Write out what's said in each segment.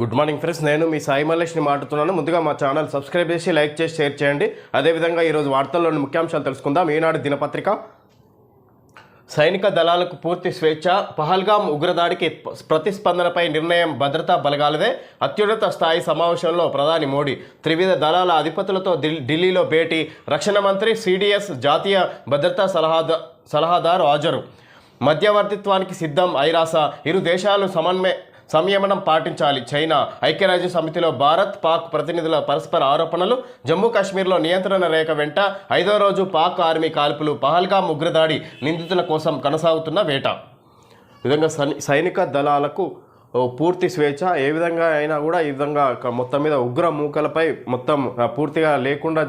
Good morning friends నేను మీ సాయి మల్లేష్ని మాట్లాడుతున్నాను. ముందుగా మా ఛానల్ సబ్స్క్రైబ్ చేసి లైక్ చేసి షేర్ చేయండి. అదేవిధంగా ఈరోజు వార్తల్లోని ముఖ్యాంశాలు తెలుసుకుందాం. ఈనాడు దినపత్రిక. సైనిక దళాలకు పూర్తి స్వేచ్ఛ పహల్గాం ఉగ్రదాడికి ప్రతిస్పందనపై నిర్ణయం భద్రతా బలగాలదే. అత్యున్నత స్థాయి సమావేశంలో ప్రధాని మోడీ త్రివిధ దళాల అధిపతులతో ఢిల్లీలో భేటీ రక్షణ మంత్రి సిడిఎస్ జాతీయ భద్రతా సలహాదా సలహాదారు హాజరు. మధ్యవర్తిత్వానికి సిద్ధం ఐరాస. ఇరు దేశాలు సమన్వయ సంయమనం పాటించాలి. చైనా ఐక్యరాజ్య సమితిలో భారత్ పాక్ ప్రతినిధుల పరస్పర ఆరోపణలు జమ్మూ కాశ్మీర్లో నియంత్రణ రేఖ వెంట ఐదో రోజు పాక్ ఆర్మీ కాల్పులు పహల్గాం ఉగ్రదాడి నిందితుల కోసం కొనసాగుతున్న వేట. విధంగా సైనిక దళాలకు పూర్తి స్వేచ్ఛ ఏ విధంగా అయినా కూడా ఈ విధంగా మొత్తం మీద ఉగ్ర మూకలపై మొత్తం పూర్తిగా లేకుండా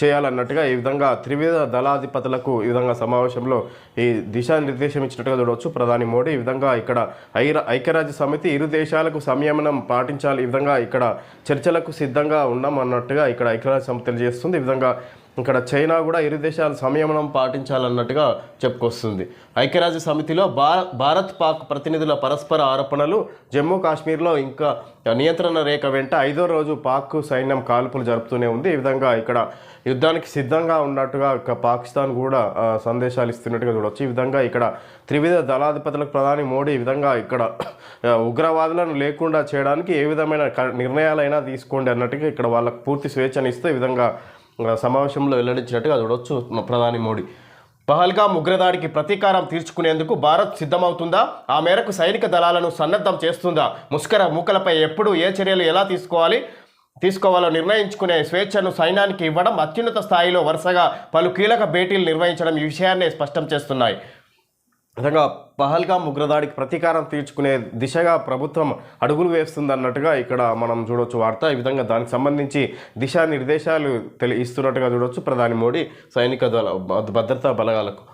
చేయాలన్నట్టుగా ఈ విధంగా త్రివిధ దళాధిపతులకు ఈ విధంగా సమావేశంలో ఈ దిశానిర్దేశం ఇచ్చినట్టుగా చూడవచ్చు. ప్రధాని మోడీ ఈ విధంగా ఇక్కడ ఐర ఐక్యరాజ్య సమితి ఇరు దేశాలకు సంయమనం పాటించాలి. ఈ విధంగా ఇక్కడ చర్చలకు సిద్ధంగా ఉన్నాం అన్నట్టుగా ఇక్కడ ఐక్యరాజ్య సమితి తెలియజేస్తుంది. ఈ విధంగా ఇక్కడ చైనా కూడా ఇరు దేశాలు సంయమనం పాటించాలన్నట్టుగా చెప్పుకొస్తుంది. ఐక్యరాజ్య సమితిలో భార భారత్ పాక్ ప్రతినిధుల పరస్పర ఆరోపణలు జమ్మూ కాశ్మీర్లో ఇంకా నియంత్రణ రేఖ వెంట ఐదో రోజు పాక్ సైన్యం కాల్పులు జరుపుతూనే ఉంది. ఈ విధంగా ఇక్కడ యుద్ధానికి సిద్ధంగా ఉన్నట్టుగా పాకిస్తాన్ కూడా సందేశాలు ఇస్తున్నట్టుగా చూడవచ్చు ఈ విధంగా ఇక్కడ త్రివిధ దళాధిపతులకు ప్రధాని మోడీ ఈ విధంగా ఇక్కడ ఉగ్రవాదులను లేకుండా చేయడానికి ఏ విధమైన క- నిర్ణయాలైనా తీసుకోండి అన్నట్టుగా ఇక్కడ వాళ్ళకు పూర్తి స్వేచ్ఛనిస్తూ ఈ విధంగా సమావేశంలో వెల్లడించినట్టుగా చూడవచ్చు ప్రధాని మోడీ. పహల్గా ఉగ్రదాడికి ప్రతీకారం తీర్చుకునేందుకు భారత్ సిద్ధమవుతుందా? ఆ మేరకు సైనిక దళాలను సన్నద్ధం చేస్తుందా? ముష్కర మూకలపై ఎప్పుడు ఏ చర్యలు ఎలా తీసుకోవాలి? తీసుకోవాలో నిర్ణయించుకునే స్వేచ్ఛను సైన్యానికి ఇవ్వడం అత్యున్నత స్థాయిలో వరుసగా పలు కీలక భేటీలు నిర్వహించడం ఈ విషయాన్నే స్పష్టం చేస్తున్నాయి. విధంగా పహల్గా ఉగ్రదాడికి ప్రతీకారం తీర్చుకునే దిశగా ప్రభుత్వం అడుగులు వేస్తుంది అన్నట్టుగా ఇక్కడ మనం చూడొచ్చు వార్త. ఈ విధంగా దానికి సంబంధించి దిశానిర్దేశాలు తెలి ఇస్తున్నట్టుగా చూడొచ్చు ప్రధాని మోడీ సైనిక దళ భద్రతా బలగాలకు.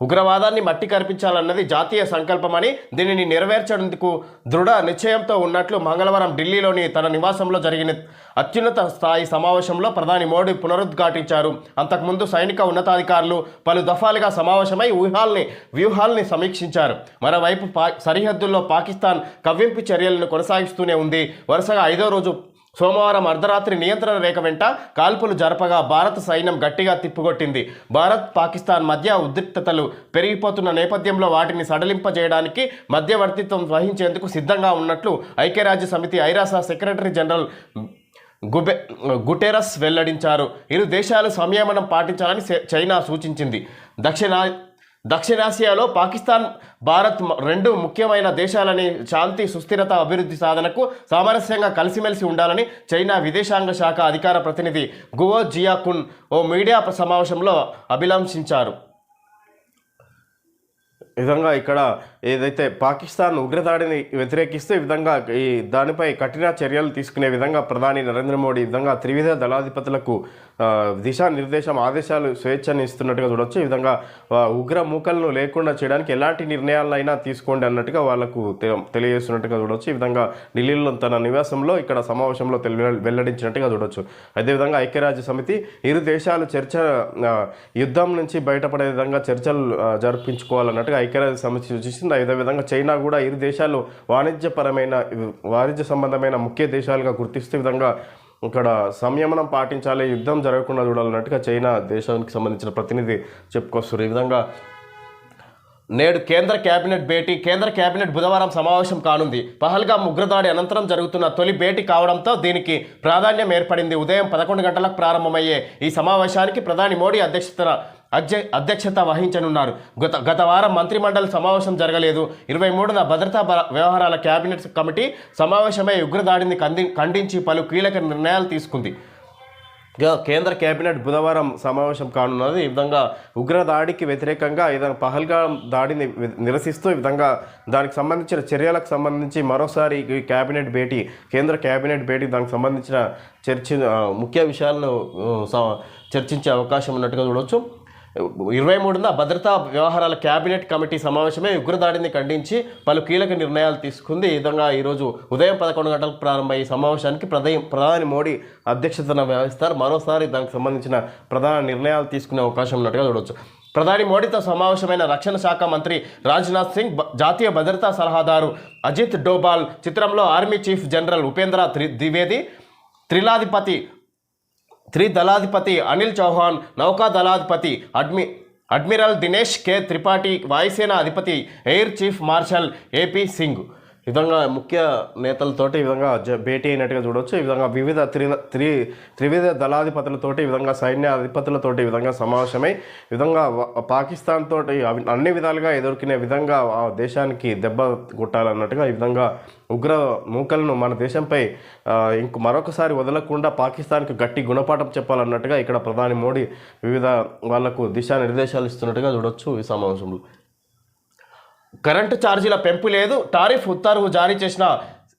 ఉగ్రవాదాన్ని మట్టి కనిపించాలన్నది జాతీయ సంకల్పమని దీనిని నెరవేర్చేందుకు దృఢ నిశ్చయంతో ఉన్నట్లు మంగళవారం ఢిల్లీలోని తన నివాసంలో జరిగిన అత్యున్నత స్థాయి సమావేశంలో ప్రధాని మోడీ పునరుద్ఘాటించారు. అంతకుముందు సైనిక ఉన్నతాధికారులు పలు దఫాలుగా సమావేశమై వ్యూహాల్ని వ్యూహాల్ని సమీక్షించారు. మరోవైపు పా సరిహద్దుల్లో పాకిస్తాన్ కవ్వింపు చర్యలను కొనసాగిస్తూనే ఉంది. వరుసగా ఐదో రోజు సోమవారం అర్ధరాత్రి నియంత్రణ రేఖ వెంట కాల్పులు జరపగా భారత సైన్యం గట్టిగా తిప్పుకొట్టింది. భారత్ పాకిస్తాన్ మధ్య ఉద్రిక్తతలు పెరిగిపోతున్న నేపథ్యంలో వాటిని సడలింపజేయడానికి మధ్యవర్తిత్వం వహించేందుకు సిద్ధంగా ఉన్నట్లు ఐక్యరాజ్య సమితి ఐరాస సెక్రటరీ జనరల్ గుబె గుటెరస్ వెల్లడించారు. ఇరు దేశాలు సంయమనం పాటించాలని చైనా సూచించింది. దక్షిణా దక్షిణాసియాలో పాకిస్తాన్ భారత్ రెండు ముఖ్యమైన దేశాలని శాంతి సుస్థిరత అభివృద్ధి సాధనకు సామరస్యంగా కలిసిమెలిసి ఉండాలని చైనా విదేశాంగ శాఖ అధికార ప్రతినిధి గువో జియాకున్ ఓ మీడియా సమావేశంలో అభిలాషించారు. ఈ విధంగా ఇక్కడ ఏదైతే పాకిస్తాన్ ఉగ్రదాడిని వ్యతిరేకిస్తూ ఈ విధంగా ఈ దానిపై కఠిన చర్యలు తీసుకునే విధంగా ప్రధాని నరేంద్ర మోడీ ఈ విధంగా త్రివిధ దళాధిపతులకు దిశానిర్దేశం ఆదేశాలు స్వేచ్ఛని ఇస్తున్నట్టుగా చూడవచ్చు ఈ విధంగా ఉగ్ర మూకలను లేకుండా చేయడానికి ఎలాంటి నిర్ణయాలైనా తీసుకోండి అన్నట్టుగా వాళ్ళకు తెలియజేస్తున్నట్టుగా చూడవచ్చు ఈ విధంగా ఢిల్లీలో తన నివాసంలో ఇక్కడ సమావేశంలో వెల్లడించినట్టుగా చూడవచ్చు అదేవిధంగా ఐక్యరాజ్య సమితి ఇరు దేశాలు చర్చ యుద్ధం నుంచి బయటపడే విధంగా చర్చలు జరిపించుకోవాలన్నట్టుగా ఐక్యరాజ్య సమితి సూచిస్తుంది. విధంగా చైనా కూడా ఇరు దేశాలు వాణిజ్యపరమైన వాణిజ్య సంబంధమైన ముఖ్య దేశాలుగా గుర్తిస్తే విధంగా ఇక్కడ సంయమనం పాటించాలి యుద్ధం జరగకుండా చూడాలన్నట్టుగా చైనా దేశానికి సంబంధించిన ప్రతినిధి చెప్పుకొస్తారు ఈ విధంగా నేడు కేంద్ర కేబినెట్ భేటీ కేంద్ర కేబినెట్ బుధవారం సమావేశం కానుంది. పహల్గా ఉగ్రదాడి అనంతరం జరుగుతున్న తొలి భేటీ కావడంతో దీనికి ప్రాధాన్యం ఏర్పడింది. ఉదయం పదకొండు గంటలకు ప్రారంభమయ్యే ఈ సమావేశానికి ప్రధాని మోడీ అధ్యక్షతన అధ్యక్షత వహించనున్నారు. గత గత వారం మంత్రిమండలి సమావేశం జరగలేదు. ఇరవై మూడున భద్రతా వ్యవహారాల కేబినెట్ కమిటీ సమావేశమై ఉగ్రదాడిని కంది ఖండించి పలు కీలక నిర్ణయాలు తీసుకుంది. ఇక కేంద్ర కేబినెట్ బుధవారం సమావేశం కానున్నది. ఈ విధంగా ఉగ్రదాడికి వ్యతిరేకంగా ఏదైనా విధంగా పహల్గా దాడిని నిరసిస్తూ ఈ విధంగా దానికి సంబంధించిన చర్యలకు సంబంధించి మరోసారి ఈ కేబినెట్ భేటీ కేంద్ర కేబినెట్ భేటీ దానికి సంబంధించిన చర్చ ముఖ్య విషయాలను చర్చించే అవకాశం ఉన్నట్టుగా చూడవచ్చు ఇరవై మూడున భద్రతా వ్యవహారాల కేబినెట్ కమిటీ సమావేశమే ఉగ్రదాడిని ఖండించి పలు కీలక నిర్ణయాలు తీసుకుంది. ఈ విధంగా ఈరోజు ఉదయం పదకొండు గంటలకు ప్రారంభమయ్యే సమావేశానికి ప్రధాని ప్రధాని మోడీ అధ్యక్షతన వ్యవహిస్తారు మరోసారి దానికి సంబంధించిన ప్రధాన నిర్ణయాలు తీసుకునే అవకాశం ఉన్నట్టుగా చూడవచ్చు ప్రధాని మోడీతో సమావేశమైన రక్షణ శాఖ మంత్రి రాజ్నాథ్ సింగ్ జాతీయ భద్రతా సలహాదారు అజిత్ డోబాల్ చిత్రంలో ఆర్మీ చీఫ్ జనరల్ ఉపేంద్ర త్రి ద్వివేది త్రిలాధిపతి త్రిదళాధిపతి అనిల్ చౌహాన్ నౌకా దళాధిపతి అడ్మి అడ్మిరల్ దినేష్ కె. త్రిపాఠి వాయుసేన అధిపతి air chief marshal AP Singh. విధంగా ముఖ్య నేతలతోటి ఈ విధంగా జ- భేటీ అయినట్టుగా చూడవచ్చు ఈ విధంగా వివిధ త్రి త్రి త్రివిధ దళాధిపతులతోటి ఈ విధంగా సైన్యాధిపతులతోటి ఈ విధంగా సమావేశమై ఈ విధంగా పాకిస్తాన్ తోటి అవి అన్ని విధాలుగా ఎదుర్కొనే విధంగా ఆ దేశానికి దెబ్బ కొట్టాలన్నట్టుగా ఈ విధంగా ఉగ్ర మూకలను మన దేశంపై ఇంక మరొకసారి వదలకుండా పాకిస్తాన్కి గట్టి గుణపాఠం చెప్పాలన్నట్టుగా ఇక్కడ ప్రధాని మోడీ వివిధ వాళ్ళకు దిశానిర్దేశాలు ఇస్తున్నట్టుగా చూడొచ్చు ఈ సమావేశంలో. కరెంటు ఛార్జీల పెంపు లేదు. టారిఫ్ ఉత్తర్వు జారీ చేసిన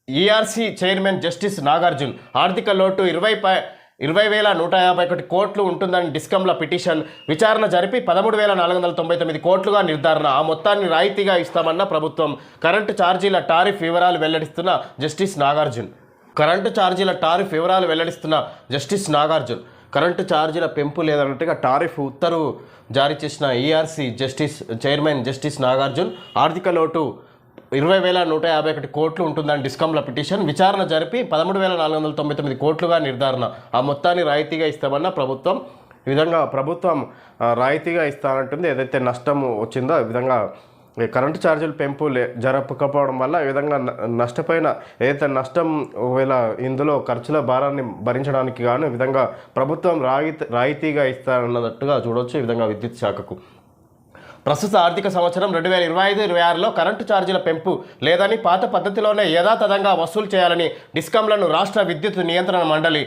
ఈఆర్సీ చైర్మన్ జస్టిస్ నాగార్జున్ ఆర్థిక లోటు ఇరవై ఇరవై వేల నూట యాభై ఒకటి కోట్లు ఉంటుందని డిస్కంల పిటిషన్. విచారణ జరిపి పదమూడు వేల నాలుగు వందల తొంభై తొమ్మిది కోట్లుగా నిర్ధారణ. ఆ మొత్తాన్ని రాయితీగా ఇస్తామన్న ప్రభుత్వం. కరెంటు ఛార్జీల టారిఫ్ వివరాలు వెల్లడిస్తున్న జస్టిస్ నాగార్జున్. కరెంటు ఛార్జీల టారిఫ్ వివరాలు వెల్లడిస్తున్న జస్టిస్ నాగార్జున్. కరెంటు ఛార్జీల పెంపు లేదన్నట్టుగా టారిఫ్ ఉత్తర్వు జారీ చేసిన ERC justice chairman justice Nagarjun ఆర్థిక లోటు ఇరవై వేల నూట యాభై ఒకటి కోట్లు ఉంటుందని డిస్కంల పిటిషన్ విచారణ జరిపి పదమూడు వేల నాలుగు వందల తొంభై తొమ్మిది కోట్లుగా నిర్ధారణ. ఆ మొత్తాన్ని రాయితీగా ఇస్తామన్న ప్రభుత్వం ఈ విధంగా ప్రభుత్వం రాయితీగా ఇస్తానంటుంది. ఏదైతే నష్టం వచ్చిందో ఆ విధంగా కరెంటు ఛార్జీలు పెంపు లే జరపకపోవడం వల్ల ఈ విధంగా నష్టపోయిన ఏదైతే నష్టం ఒకవేళ ఇందులో ఖర్చుల భారాన్ని భరించడానికి గాను ఈ విధంగా ప్రభుత్వం రాయితీ రాయితీగా ఇస్తారన్నట్టుగా చూడవచ్చు ఈ విధంగా విద్యుత్ శాఖకు. ప్రస్తుత ఆర్థిక సంవత్సరం రెండు వేల ఇరవై ఐదు ఇరవై ఆరులో కరెంటు ఛార్జీల పెంపు లేదని పాత పద్ధతిలోనే యథాతథంగా వసూలు చేయాలని డిస్కంలను రాష్ట్ర విద్యుత్ నియంత్రణ మండలి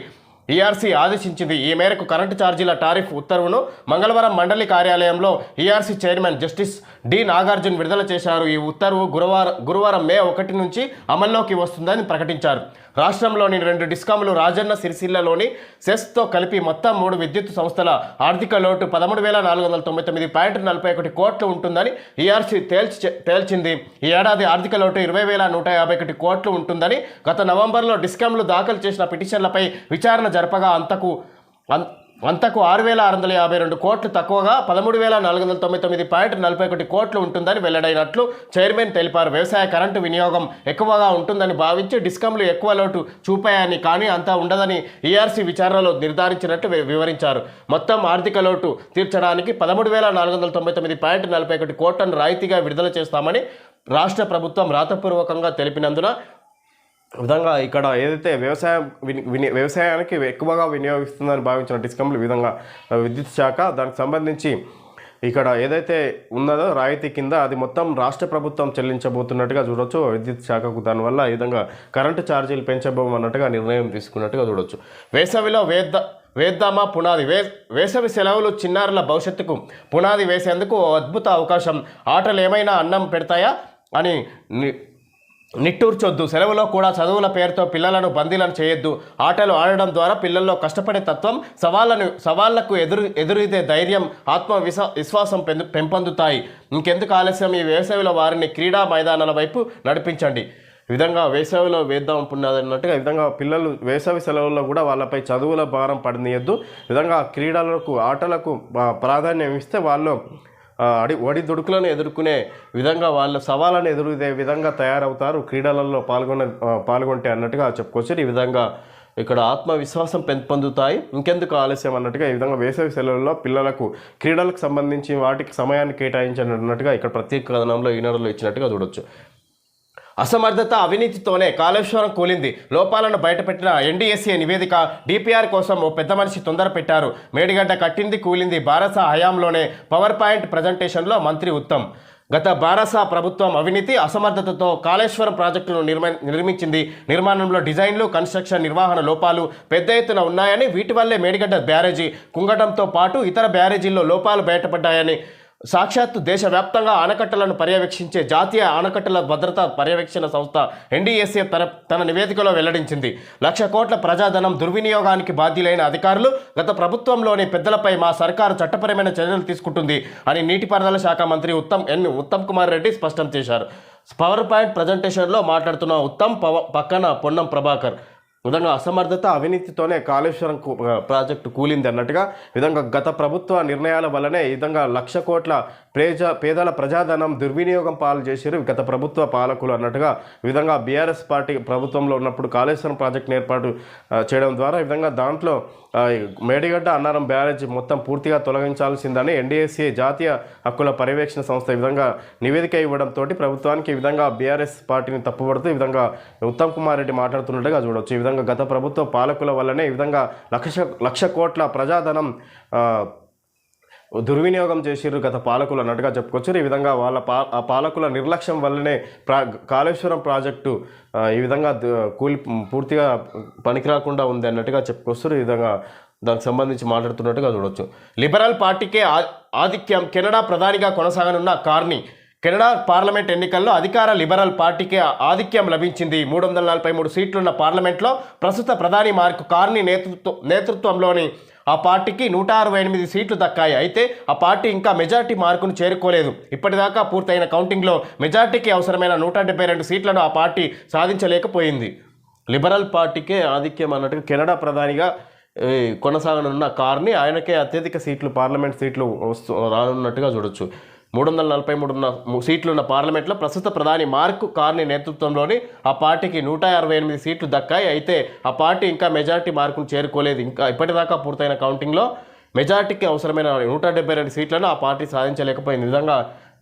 ఈఆర్సీ ఆదేశించింది. ఈ మేరకు కరెంటు ఛార్జీల టారిఫ్ ఉత్తర్వును మంగళవారం మండలి కార్యాలయంలో ERC chairman justice D Nagarjun విడుదల చేశారు. ఈ ఉత్తర్వు గురువారం గురువారం మే ఒకటి నుంచి అమల్లోకి వస్తుందని ప్రకటించారు. రాష్ట్రంలోని రెండు డిస్కాములు రాజన్న సిరిసిల్లలోని సెస్తో కలిపి మొత్తం మూడు విద్యుత్ సంస్థల ఆర్థిక లోటు పదమూడు వేల నాలుగు వందల తొంభై తొమ్మిది పాయింట్ నలభై ఒకటి కోట్లు ఉంటుందని ఈఆర్సీ తేల్చి తేల్చింది. ఈ ఏడాది ఆర్థిక లోటు ఇరవై వేల నూట యాభై ఒకటి కోట్లు ఉంటుందని గత నవంబర్లో డిస్కాంలు దాఖలు చేసిన పిటిషన్లపై విచారణ జరపగా అంతకు అం- అంతకు ఆరు వేల ఆరు వందల యాభై రెండు కోట్లు తక్కువగా పదమూడు వేల నాలుగు వందల తొంభై తొమ్మిది పాయింట్ నలభై ఒకటి కోట్లు ఉంటుందని వెల్లడైనట్లు చైర్మన్ తెలిపారు. వ్యవసాయ కరెంటు వినియోగం ఎక్కువగా ఉంటుందని భావించి డిస్కంలు ఎక్కువ లోటు చూపాయని కానీ అంతా ఉండదని ఈఆర్సీ విచారణలో నిర్ధారించినట్టు వివరించారు. మొత్తం ఆర్థిక లోటు తీర్చడానికి పదమూడు వేల నాలుగు వందల తొంభై తొమ్మిది పాయింట్ నలభై ఒకటి కోట్లను రాయితీగా విడుదల చేస్తామని రాష్ట్ర ప్రభుత్వం రాతపూర్వకంగా తెలిపినందున విధంగా ఇక్కడ ఏదైతే వ్యవసాయం విని- విని వ్యవసాయానికి ఎక్కువగా వినియోగిస్తుందని భావించిన డిస్కంలు విధంగా విద్యుత్ శాఖ దానికి సంబంధించి ఇక్కడ ఏదైతే ఉన్నదో రాయితీ కింద అది మొత్తం రాష్ట్ర ప్రభుత్వం చెల్లించబోతున్నట్టుగా చూడొచ్చు. విద్యుత్ శాఖకు దానివల్ల ఈ విధంగా కరెంటు ఛార్జీలు పెంచబోమన్నట్టుగా నిర్ణయం తీసుకున్నట్టుగా చూడొచ్చు. వేసవిలో వేద్ద వేద్దామా పునాది? వే వేసవి సెలవులు చిన్నారుల భవిష్యత్తుకు పునాది వేసేందుకు అద్భుత అవకాశం. ఆటలు ఏమైనా అన్నం పెడతాయా? అని ని- నిట్టూర్చొద్దు. సెలవులో కూడా చదువుల పేరుతో పిల్లలను బందీలను చేయొద్దు. ఆటలు ఆడడం ద్వారా పిల్లల్లో కష్టపడే తత్వం సవాళ్ళను సవాళ్ళకు ఎదురు ఎదురైతే ధైర్యం ఆత్మ విశ్వాసం పెంపొందుతాయి. ఇంకెందుకు ఆలస్యం? ఈ వేసవిలో వారిని క్రీడా మైదానాల వైపు నడిపించండి. విధంగా వేసవిలో వేద్దాం అనుకున్నది అన్నట్టుగా విధంగా పిల్లలు వేసవి సెలవుల్లో కూడా వాళ్ళపై చదువుల భారం పడనీయద్దు. విధంగా క్రీడలకు ఆటలకు ప్రాధాన్యం ఇస్తే వాళ్ళు అడి ఒడిదుడుకులను ఎదుర్కొనే విధంగా వాళ్ళ సవాళ్ళను ఎదురుదే విధంగా తయారవుతారు. క్రీడలలో పాల్గొనే పాల్గొంటే అన్నట్టుగా చెప్పుకోవచ్చు. ఈ విధంగా ఇక్కడ ఆత్మవిశ్వాసం పెంపొందుతాయి. ఇంకెందుకు ఆలస్యం అన్నట్టుగా ఈ విధంగా వేసవి సెలవుల్లో పిల్లలకు క్రీడలకు సంబంధించి వాటికి సమయాన్ని కేటాయించినట్టుగా ఇక్కడ ప్రత్యేక కథనంలో ఈనరులో ఇచ్చినట్టుగా చూడొచ్చు. అసమర్థత అవినీతితోనే కాళేశ్వరం కూలింది. లోపాలను బయటపెట్టిన ఎన్డీఎస్ఏ నివేదిక డిపిఆర్ కోసం ఓ పెద్ద మనిషి తొందర పెట్టారు. మేడిగడ్డ కట్టింది కూలింది భారత హయాంలోనే పవర్ పాయింట్ ప్రజెంటేషన్లో మంత్రి ఉత్తమ్. గత భారత ప్రభుత్వం అవినీతి అసమర్థతతో కాళేశ్వరం ప్రాజెక్టును నిర్మ నిర్మించింది. నిర్మాణంలో డిజైన్లు కన్స్ట్రక్షన్ నిర్వహణ లోపాలు పెద్ద ఎత్తున ఉన్నాయని వీటి వల్లే మేడిగడ్డ బ్యారేజీ కుంగటంతో పాటు ఇతర బ్యారేజీల్లో లోపాలు బయటపడ్డాయని సాక్షాత్తు దేశవ్యాప్తంగా ఆనకట్టలను పర్యవేక్షించే జాతీయ ఆనకట్టల భద్రతా పర్యవేక్షణ సంస్థ ఎన్డీఎస్ఏ తన తన నివేదికలో వెల్లడించింది. లక్ష కోట్ల ప్రజాధనం దుర్వినియోగానికి బాధ్యులైన అధికారులు గత ప్రభుత్వంలోని పెద్దలపై మా సర్కారు చట్టపరమైన చర్యలు తీసుకుంటుంది అని నీటిపారుదల శాఖ మంత్రి ఉత్తమ్ ఎన్ ఉత్తమ్ కుమార్ రెడ్డి స్పష్టం చేశారు. పవర్ పాయింట్ ప్రజెంటేషన్లో మాట్లాడుతున్న ఉత్తమ్ పవ పక్కన పొన్నం ప్రభాకర్. విధంగా అసమర్థత అవినీతితోనే కాళేశ్వరం ప్రాజెక్టు కూలింది అన్నట్టుగా విధంగా గత ప్రభుత్వ నిర్ణయాల వల్లనే ఈ విధంగా లక్ష కోట్ల పేజ పేదల ప్రజాధనం దుర్వినియోగం పాలు చేశారు గత ప్రభుత్వ పాలకులు అన్నట్టుగా విధంగా బీఆర్ఎస్ పార్టీ ప్రభుత్వంలో ఉన్నప్పుడు కాళేశ్వరం ప్రాజెక్టును ఏర్పాటు చేయడం ద్వారా ఈ విధంగా దాంట్లో మేడిగడ్డ అన్నారం బ్యారేజ్ మొత్తం పూర్తిగా తొలగించాల్సిందని ఎన్డీఎస్సీ జాతీయ హక్కుల పర్యవేక్షణ సంస్థ ఈ విధంగా నివేదిక ఇవ్వడంతో ప్రభుత్వానికి ఈ విధంగా బీఆర్ఎస్ పార్టీని తప్పుపడుతూ ఈ విధంగా ఉత్తమ్ కుమార్ రెడ్డి మాట్లాడుతున్నట్టుగా చూడవచ్చు ఈ విధంగా గత ప్రభుత్వ పాలకుల వల్లనే ఈ విధంగా లక్ష లక్ష కోట్ల ప్రజాధనం దుర్వినియోగం చేసిర్రు గత పాలకులు అన్నట్టుగా చెప్పుకోవచ్చు ఈ విధంగా వాళ్ళ పా ఆ పాలకుల నిర్లక్ష్యం వల్లనే ప్రా కాళేశ్వరం ప్రాజెక్టు ఈ విధంగా కూలి పూర్తిగా పనికిరాకుండా ఉంది అన్నట్టుగా చెప్పుకొస్తారు. ఈ విధంగా దానికి సంబంధించి మాట్లాడుతున్నట్టుగా చూడొచ్చు. లిబరల్ పార్టీకే ఆ- ఆధిక్యం కెనడా ప్రధానిగా కొనసాగనున్న కార్ని కెనడా పార్లమెంట్ ఎన్నికల్లో అధికార లిబరల్ పార్టీకి ఆధిక్యం లభించింది. మూడు వందల నలభై మూడు సీట్లున్న పార్లమెంట్లో ప్రస్తుత ప్రధాని మార్క్ కార్ని నేతృత్వ నేతృత్వంలోని ఆ పార్టీకి నూట అరవై ఎనిమిది సీట్లు దక్కాయి. అయితే ఆ పార్టీ ఇంకా మెజార్టీ మార్కును చేరుకోలేదు. ఇప్పటిదాకా పూర్తయిన కౌంటింగ్లో మెజార్టీకి అవసరమైన నూట డెబ్బై రెండు సీట్లను ఆ పార్టీ సాధించలేకపోయింది. లిబరల్ పార్టీకే ఆధిక్యం అన్నట్టుగా కెనడా ప్రధానిగా కొనసాగనున్న కార్ని ఆయనకే అత్యధిక సీట్లు పార్లమెంట్ సీట్లు వస్తు రానున్నట్టుగా చూడొచ్చు. మూడు వందల నలభై మూడు ఉన్న పార్లమెంట్లో ప్రస్తుత ప్రధాని మార్క్ కార్ని నేతృత్వంలోని ఆ పార్టీకి నూట అరవై ఎనిమిది సీట్లు దక్కాయి. అయితే ఆ పార్టీ ఇంకా మెజార్టీ మార్కును చేరుకోలేదు. ఇంకా ఇప్పటిదాకా పూర్తయిన కౌంటింగ్లో మెజార్టీకి అవసరమైన నూట డెబ్బై రెండు సీట్లను ఆ పార్టీ సాధించలేకపోయింది. నిజంగా విధంగా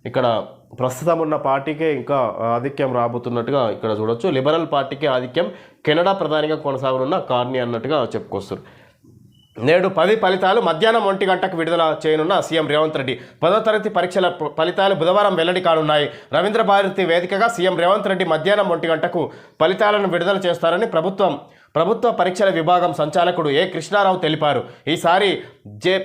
ఇక్కడ ప్రస్తుతం ఉన్న పార్టీకే ఇంకా ఆధిక్యం రాబోతున్నట్టుగా ఇక్కడ చూడొచ్చు. లిబరల్ పార్టీకే ఆధిక్యం కెనడా ప్రధానిగా కొనసాగనున్న కార్ని అన్నట్టుగా చెప్పుకొస్తారు. నేడు పది ఫలితాలు మధ్యాహ్నం ఒంటి గంటకు విడుదల చేయనున్న సీఎం రేవంత్ రెడ్డి. పదో తరగతి పరీక్షల ఫలితాలు బుధవారం వెల్లడి కానున్నాయి. రవీంద్ర భారతి వేదికగా సీఎం రేవంత్ రెడ్డి మధ్యాహ్నం ఒంటి గంటకు ఫలితాలను విడుదల చేస్తారని ప్రభుత్వం ప్రభుత్వ పరీక్షల విభాగం సంచాలకుడు ఏ కృష్ణారావు తెలిపారు. ఈసారి జే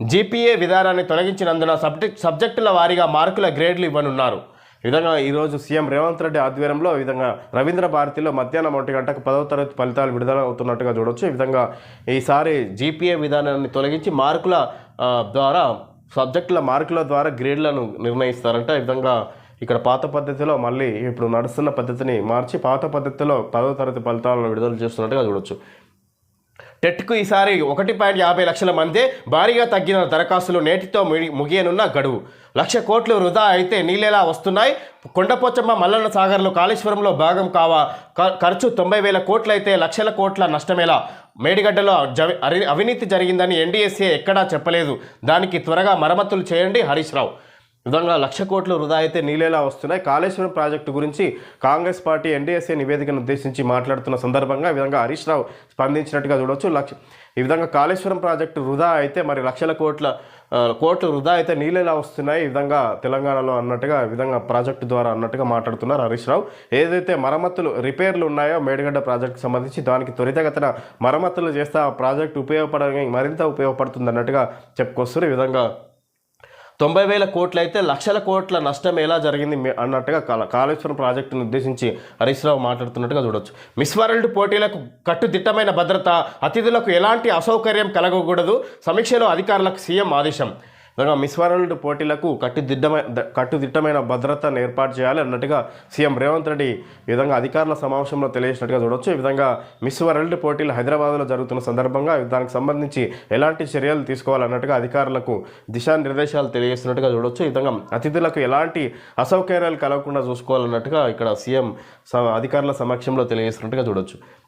జీపీఏ విధానాన్ని తొలగించినందున సబ్జెక్ట్ సబ్జెక్టుల వారీగా మార్కుల గ్రేడ్లు ఇవ్వనున్నారు. ఈ విధంగా ఈరోజు సీఎం రేవంత్ రెడ్డి ఆధ్వర్యంలో ఈ విధంగా రవీంద్ర భారతిలో మధ్యాహ్నం ఒంటి గంటకు పదవ తరగతి ఫలితాలు విడుదల అవుతున్నట్టుగా చూడొచ్చు. ఈ విధంగా ఈసారి జీపీఏ విధానాన్ని తొలగించి మార్కుల ద్వారా సబ్జెక్టుల మార్కుల ద్వారా గ్రేడ్లను నిర్ణయిస్తారంట. ఈ విధంగా ఇక్కడ పాత పద్ధతిలో మళ్ళీ ఇప్పుడు నడుస్తున్న పద్ధతిని మార్చి పాత పద్ధతిలో పదవ తరగతి ఫలితాలను విడుదల చేస్తున్నట్టుగా చూడొచ్చు. టెట్కు ఈసారి ఒకటి పాయింట్ యాభై లక్షల మందే భారీగా తగ్గిన దరఖాస్తులు నేటితో ముగి- ముగియనున్న గడువు. లక్ష కోట్లు వృధా అయితే నీళ్ళెలా వస్తున్నాయి? కొండపోచమ్మ మల్లన్న సాగర్లో కాళేశ్వరంలో భాగం కావా? ఖర్చు తొంభై వేల కోట్లయితే లక్షల కోట్ల నష్టమేలా? మేడిగడ్డలో జవి అరి- అవినీతి జరిగిందని ఎన్డీఎస్ఏ ఎక్కడా చెప్పలేదు. దానికి త్వరగా మరమ్మతులు చేయండి హరీష్ రావు. విధంగా లక్ష కోట్లు వృధా అయితే నీళ్ళేలా వస్తున్నాయి. కాళేశ్వరం ప్రాజెక్టు గురించి కాంగ్రెస్ పార్టీ ఎన్డీఎస్ఏ నివేదికను ఉద్దేశించి మాట్లాడుతున్న సందర్భంగా ఈ విధంగా హరీష్ రావు స్పందించినట్టుగా చూడవచ్చు లక్ష ఈ విధంగా కాళేశ్వరం ప్రాజెక్టు వృధా అయితే మరి లక్షల కోట్ల కోట్లు వృధా అయితే నీళ్ళేలా వస్తున్నాయి ఈ విధంగా తెలంగాణలో అన్నట్టుగా ఈ విధంగా ప్రాజెక్టు ద్వారా అన్నట్టుగా మాట్లాడుతున్నారు హరీష్ రావు. ఏదైతే మరమ్మతులు రిపేర్లు ఉన్నాయో మేడిగడ్డ ప్రాజెక్టుకు సంబంధించి దానికి త్వరితగతిన మరమ్మతులు చేస్తే ఆ ప్రాజెక్టు ఉపయోగపడడానికి మరింత ఉపయోగపడుతుంది అన్నట్టుగా చెప్పుకొస్తారు ఈ విధంగా తొంభై వేల కోట్లు అయితే లక్షల కోట్ల నష్టం ఎలా జరిగింది అన్నట్టుగా కాళేశ్వరం ప్రాజెక్టును ఉద్దేశించి హరీష్ రావు మాట్లాడుతున్నట్టుగా చూడొచ్చు. మిస్ వరల్డ్ పోటీలకు కట్టుదిట్టమైన భద్రత అతిథులకు ఎలాంటి అసౌకర్యం కలగకూడదు సమీక్షలో అధికారులకు సీఎం ఆదేశం. అనగా మిస్ వరల్డ్ పోటీలకు కట్టుదిట్టమైన కట్టుదిట్టమైన భద్రతను ఏర్పాటు చేయాలి అన్నట్టుగా సీఎం రేవంత్ రెడ్డి ఈ విధంగా అధికారుల సమావేశంలో తెలియజేసినట్టుగా చూడొచ్చు. ఈ విధంగా మిస్ వరల్డ్ పోటీలు హైదరాబాద్లో జరుగుతున్న సందర్భంగా దానికి సంబంధించి ఎలాంటి చర్యలు తీసుకోవాలన్నట్టుగా అధికారులకు దిశానిర్దేశాలు తెలియజేస్తున్నట్టుగా చూడొచ్చు. ఈ విధంగా అతిథులకు ఎలాంటి అసౌకర్యాలు కలగకుండా చూసుకోవాలన్నట్టుగా ఇక్కడ సీఎం స- అధికారుల సమక్షంలో తెలియజేస్తున్నట్టుగా చూడొచ్చు.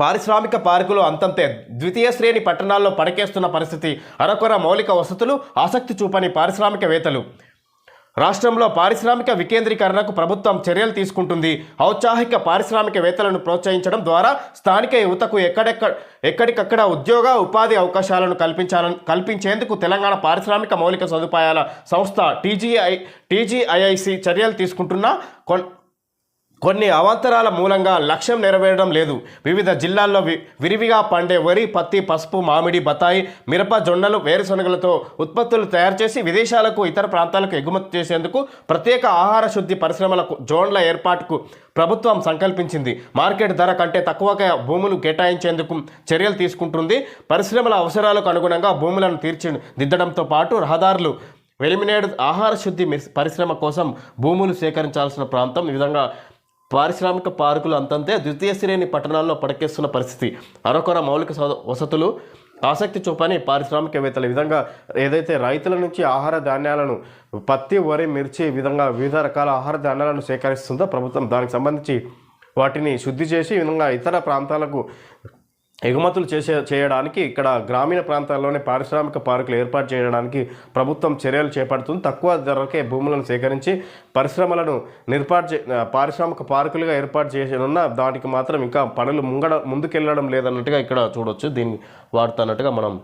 పారిశ్రామిక పార్కులు అంతంతే. ద్వితీయ శ్రేణి పట్టణాల్లో పడకేస్తున్న పరిస్థితి అరకొర మౌలిక వసతులు ఆసక్తి చూపని పారిశ్రామికవేత్తలు. రాష్ట్రంలో పారిశ్రామిక వికేంద్రీకరణకు ప్రభుత్వం చర్యలు తీసుకుంటుంది. ఔత్సాహిక పారిశ్రామికవేత్తలను ప్రోత్సహించడం ద్వారా స్థానిక యువతకు ఎక్కడెక్కడ ఎక్కడికక్కడ ఉద్యోగ ఉపాధి అవకాశాలను కల్పించాలని కల్పించేందుకు తెలంగాణ పారిశ్రామిక మౌలిక సదుపాయాల సంస్థ టీజీఐ టీజీఐఐసి చర్యలు తీసుకుంటున్న కొన్ కొన్ని అవాంతరాల మూలంగా లక్ష్యం నెరవేరడం లేదు. వివిధ జిల్లాల్లో వి- విరివిగా పండే వరి పత్తి పసుపు మామిడి బత్తాయి మిరప జొన్నలు వేరుశనగలతో ఉత్పత్తులు తయారు చేసి విదేశాలకు ఇతర ప్రాంతాలకు ఎగుమతి చేసేందుకు ప్రత్యేక ఆహార శుద్ధి పరిశ్రమలకు జోన్ల ఏర్పాటుకు ప్రభుత్వం సంకల్పించింది. మార్కెట్ ధర కంటే తక్కువగా భూములు కేటాయించేందుకు చర్యలు తీసుకుంటుంది. పరిశ్రమల అవసరాలకు అనుగుణంగా భూములను తీర్చిదిద్దడంతో పాటు రహదారులు వెలిమినేడు ఆహార శుద్ధి పరిశ్రమ కోసం భూములు సేకరించాల్సిన ప్రాంతం ఈ విధంగా పారిశ్రామిక పార్కులు అంతంతే ద్వితీయ శ్రేణి పట్టణాల్లో పడకేస్తున్న పరిస్థితి. అరకొర మౌలిక వసతులు ఆసక్తి చూపని పారిశ్రామికవేత్తలు విధంగా ఏదైతే రైతుల నుంచి ఆహార ధాన్యాలను పత్తి వరి మిర్చి విధంగా వివిధ రకాల ఆహార ధాన్యాలను సేకరిస్తుందో ప్రభుత్వం దానికి సంబంధించి వాటిని శుద్ధి చేసి ఈ విధంగా ఇతర ప్రాంతాలకు ఎగుమతులు చేసే చేయడానికి ఇక్కడ గ్రామీణ ప్రాంతాల్లోనే పారిశ్రామిక పార్కులు ఏర్పాటు చేయడానికి ప్రభుత్వం చర్యలు చేపడుతుంది. తక్కువ ధరకే భూములను సేకరించి పరిశ్రమలను నిర్పాటు చే పారిశ్రామిక పార్కులుగా ఏర్పాటు చేసిన దానికి మాత్రం ఇంకా పనులు ముంగడ ముందుకెళ్ళడం లేదన్నట్టుగా ఇక్కడ చూడొచ్చు. దీన్ని వాడుతున్నట్టుగా మనం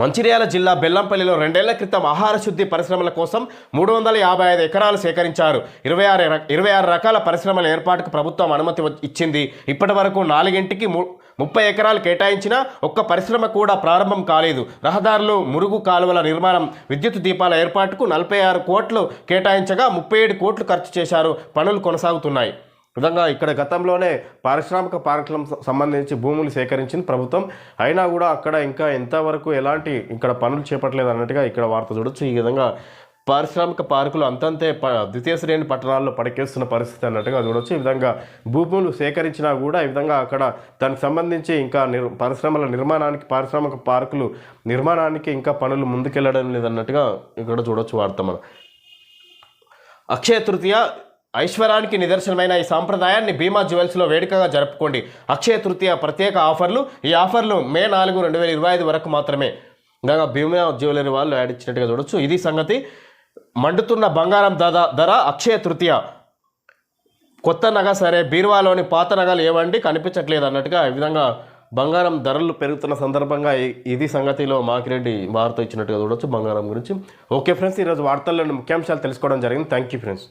మంచిర్యాల జిల్లా బెల్లంపల్లిలో రెండేళ్ళ క్రితం ఆహార శుద్ధి పరిశ్రమల కోసం మూడు వందల యాభై ఐదు ఎకరాలు సేకరించారు. ఇరవై ఆరు ఇరవై ఆరు రకాల పరిశ్రమల ఏర్పాటుకు ప్రభుత్వం అనుమతి ఇచ్చింది. ఇప్పటి వరకు నాలుగింటికి ము ముప్పై ఎకరాలు కేటాయించినా ఒక్క పరిశ్రమ కూడా ప్రారంభం కాలేదు. రహదారులు మురుగు కాలువల నిర్మాణం విద్యుత్ దీపాల ఏర్పాటుకు నలభై ఆరు కోట్లు కేటాయించగా ముప్పై ఏడు కోట్లు ఖర్చు చేశారు. పనులు కొనసాగుతున్నాయి. విధంగా ఇక్కడ గతంలోనే పారిశ్రామిక పార్కులకు సంబంధించి భూములు సేకరించింది ప్రభుత్వం. అయినా కూడా అక్కడ ఇంకా ఎంతవరకు ఎలాంటి ఇక్కడ పనులు చేపట్టలేదు అన్నట్టుగా ఇక్కడ వార్త చూడొచ్చు. ఈ విధంగా పారిశ్రామిక పార్కులు అంతంతే ప ద్వితీయ శ్రేణి పట్టణాల్లో పడకేస్తున్న పరిస్థితి అన్నట్టుగా చూడవచ్చు ఈ విధంగా భూములు సేకరించినా కూడా ఈ విధంగా అక్కడ దానికి సంబంధించి ఇంకా నిర్ పరిశ్రమల నిర్మాణానికి పారిశ్రామిక పార్కులు నిర్మాణానికి ఇంకా పనులు ముందుకెళ్ళడం లేదన్నట్టుగా ఇక్కడ చూడవచ్చు వార్త మనం. అక్షయ తృతీయ ఐశ్వర్యానికి నిదర్శనమైన ఈ సాంప్రదాయాన్ని భీమా జ్యువెల్స్లో వేడుకగా జరుపుకోండి. అక్షయ తృతీయ ప్రత్యేక ఆఫర్లు ఈ ఆఫర్లు మే నాలుగు రెండు వేల ఇరవై ఐదు వరకు మాత్రమే. ఇంకా భీమా జ్యువెలరీ వాళ్ళు యాడ్ ఇచ్చినట్టుగా చూడొచ్చు. ఇది సంగతి. మండుతున్న బంగారం ధర ధర అక్షయ తృతీయ. కొత్త నగ సరే బీరువాలోని పాత నగలు ఏవండి? కనిపించట్లేదు అన్నట్టుగా ఈ విధంగా బంగారం ధరలు పెరుగుతున్న సందర్భంగా ఇది సంగతిలో మాకిరెడ్డి వార్త ఇచ్చినట్టుగా చూడొచ్చు బంగారం గురించి. ఓకే ఫ్రెండ్స్ ఈరోజు వార్తల్లోని ముఖ్యాంశాలు తెలుసుకోవడం జరిగింది. Thank you friends.